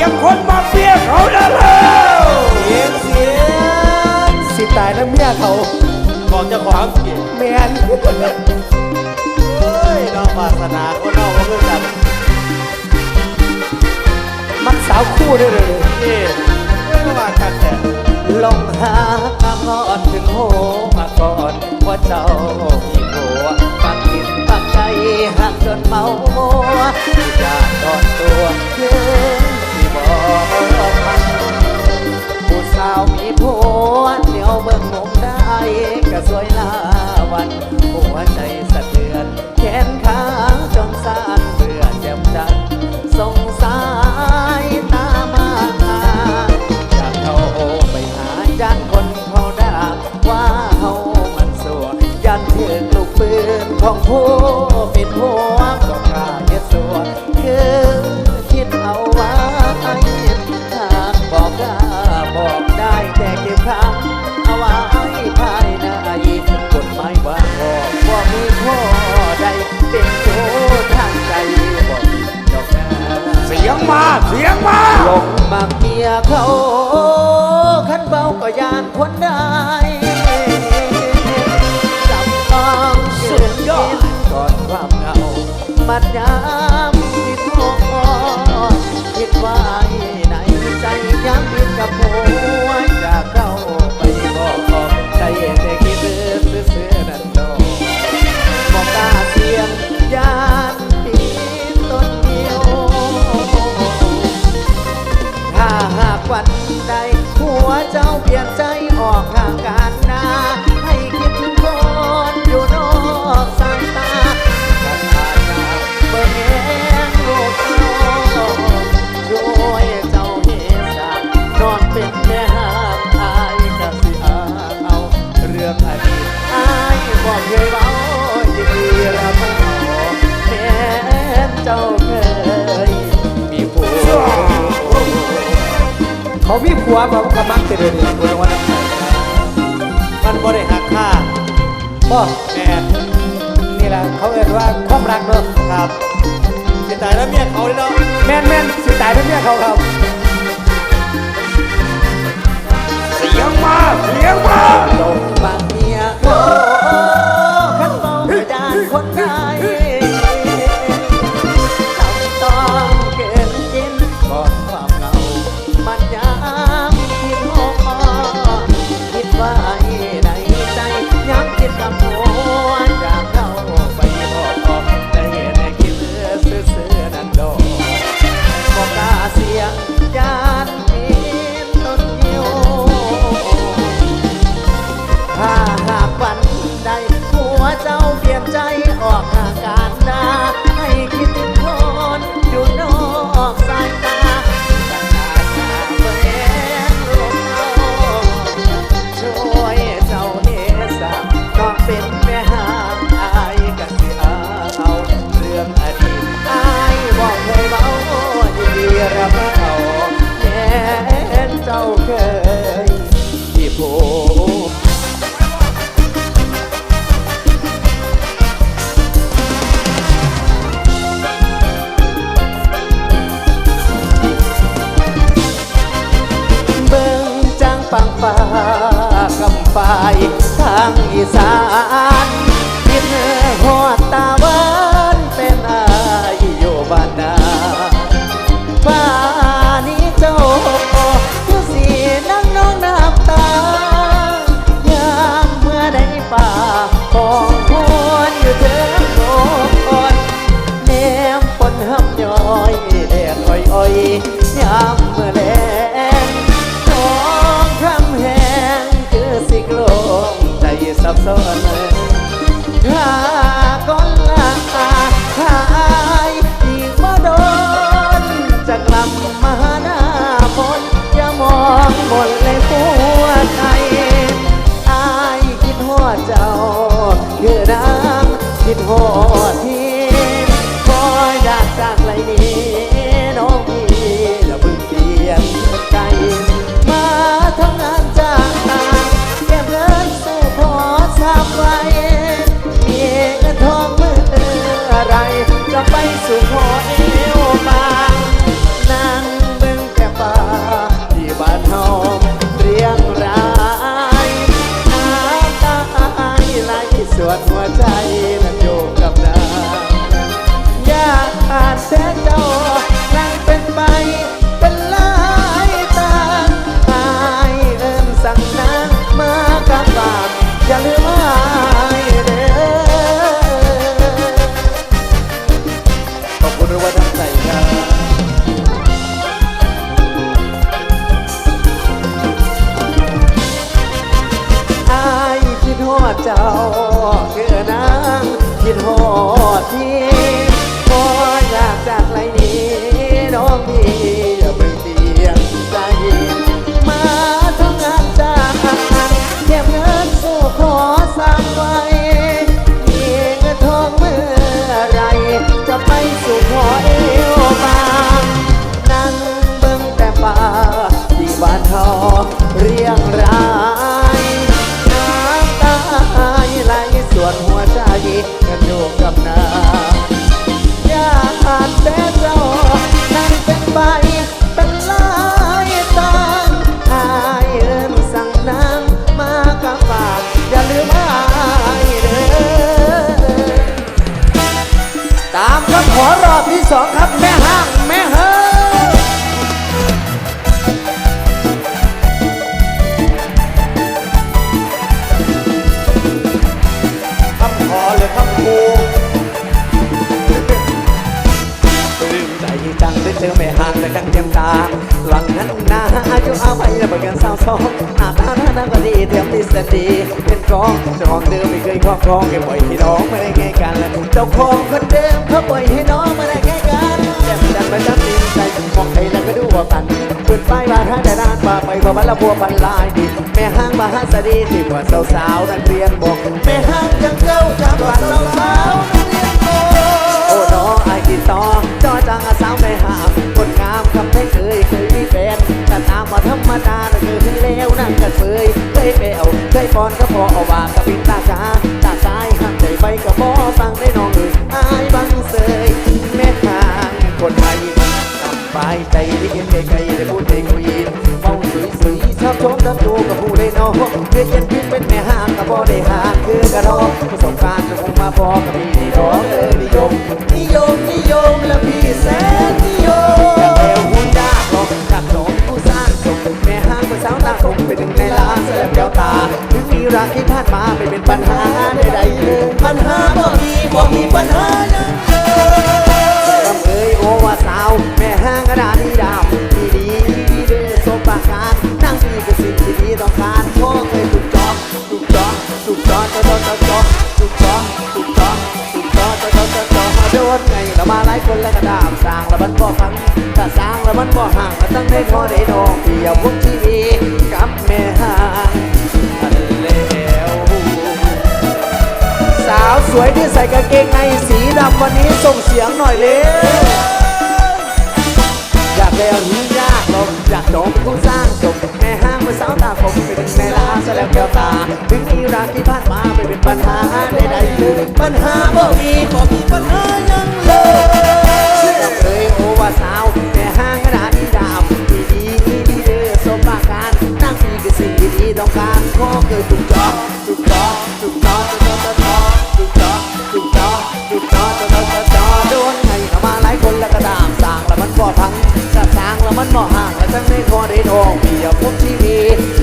ยังคนมาเฟียเขาแล้วเสียงเสียงสิตายแล้วเมียเขาบอกจะขวางเสียงแมนเฮ้ยน้องวาสนาคนนอกเขาเพื่อกันมักสาวคู่ได้เลยนี่องว่ากันแต่ลงหาคำอ่อนถึงโหมาก่อนว่าเจ้ามีหัวปักติดปักใจหักจนเมามัวอยตอนตัวเยอน บอก มัดยา เขามีผัวเขากำลังเจะเดินเองควันนั้นมันบริหารค่าพ่อแม่นี่แหละเขาเอ่ยว่าความรักเนาะครับสิตายแล้วเมียเขาเลยเนาะแม่นแม่นสิตายแล้วเมียเขาครับเสียงมาเสียงมา คิดกับหั อีสาน เจ้าคือน้ำคิดหอ I said. เทียมตาหลังนั้นนาอายุเอาไปแล้วเบิกกันสาวสองอาตาหน้าหน้าก็ดีเทียมดีสดีเป็นกองจ้าของเดิมไม่เคยครอบครองแค่ปล่อยให้น้องไม่ได้แง่กันเจ้าของคนเดิมเขาปล่อยให้น้องไม่ได้แง่กันแจ่มจันมาจับตีใจมองใครแล้วก็ดูว่ากันเปิดไฟมาท้าแต่นานมาไปพอมันละบัวพันลายดีแม่ห้างมาหาสดีที่ว่าสาวๆนักเรียนบอกแม่ห้างยังเจ้าจังหวัดสาวๆนักเรียนบอกโอ้ดอไอ้ติดต่อจอจังอา ก่อนก็พอเอาว่ากับปินตากาตาซ้ายหันใจไปก็บอฟังได้น้องเอ้ยอายบังเสยแม่ทางคนไทยสบายใจได้เห็นไกลๆได้พูดได้คุยเมาสวยๆชอบชมดับดูกับผู้ได้น้องเรียนพินเป็นแม่ห้างกับบ่ได้ห่างคือกระรองประสบการณ์จะคงมาพอกับพี่นี่น้องเอ้ย ตา ถึงมีรักที่ผ่านมาไม่เป็นปัญหาใดๆเลยปัญหาบ่มีบ่มีปัญหาหยังเลยลำเอ้ยโอว่าสาว แม่ห้างกระดาษดีดำดีดีดีเด้อสมปากการนั่งดีกับสิ่งที่ดีต้องการพ่อเคยถูกจองถูกจองถูกจองจองจองจองถูกจองถูกจองถูกจองจองจองจองจองมาโดนไงเรามาหลายคนแล้วก็ดามสร้างแล้วมันบ่ฟังถ้าสร้างแล้วมันบ่ห่างก็ต้งได้พอได้น้องเดียวพวกชีวีกับแม่ห้าง สวยที่ใส่กางเกงในสีดำวันนี้ส่งเสียงหน่อยเลยอยากได้หรือยากลมอยากดงกุ้งสร้างจบแม่ห้างเมื่อสาวตาคมเป็นในลาซะแล้วแก้วตาถึงมีรักที่ผ่านมาไม่เป็นปัญหาใดๆเลยปัญหาบ่มีบ่มีปัญหายังเลยางแล้วมันบ่ห่างแล้วจังได้ขอได้ทองเปียบพบชีวิต